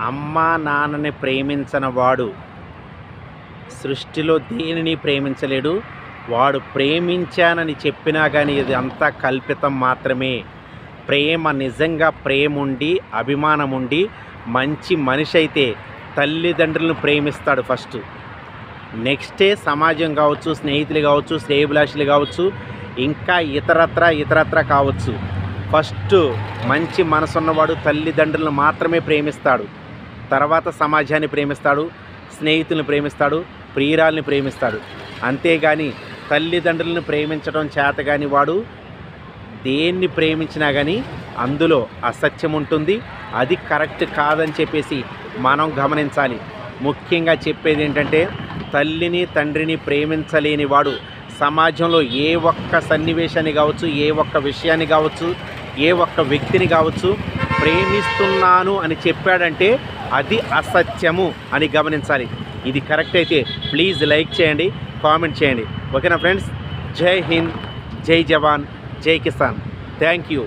అమ్మా నాన్నని ప్రేమించన వాడు సృష్టిలో దేనిని ప్రేమించలేడు? వాడు ప్రేమించానని చెప్పినా కానీ ఇది అంతా కల్పితం మాత్రమే. ప్రేమ నిజంగా ప్రేమ ఉండి అభిమానం ఉండి మంచి మనిషి అయితే తల్లిదండ్రులను ప్రేమిస్తాడు ఫస్ట్. నెక్స్టే సమాజం కావచ్చు స్నేహితులు కావచ్చు శ్రేయభిలాషులు కావచ్చు ఇంకా ఇతరత్ర ఇతరత్ర కావచ్చు. ఫస్ట్ మంచి మనసున్నవాడు తల్లిదండ్రులను మాత్రమే ప్రేమిస్తాడు. తర్వాత సమాజాన్ని ప్రేమిస్తాడు స్నేహితులను ప్రేమిస్తాడు ప్రియురాల్ని ప్రేమిస్తాడు. అంతేగాని తల్లిదండ్రులను ప్రేమించడం చేత కాని వాడు దేన్ని ప్రేమించినా కానీ అందులో అసత్యం ఉంటుంది. అది కరెక్ట్ కాదని చెప్పేసి మనం గమనించాలి. ముఖ్యంగా చెప్పేది ఏంటంటే తల్లిని తండ్రిని ప్రేమించలేని వాడు సమాజంలో ఏ ఒక్క సన్నివేశాన్ని కావచ్చు ఏ ఒక్క విషయాన్ని కావచ్చు ఏ ఒక్క వ్యక్తిని కావచ్చు ప్రేమిస్తున్నాను అని చెప్పాడంటే అది అసత్యము అని గమనించాలి. ఇది కరెక్ట్ అయితే ప్లీజ్ లైక్ చేయండి కామెంట్ చేయండి. ఓకేనా ఫ్రెండ్స్? జై హింద్ జై జవాన్ జై కిసాన్. Thank you.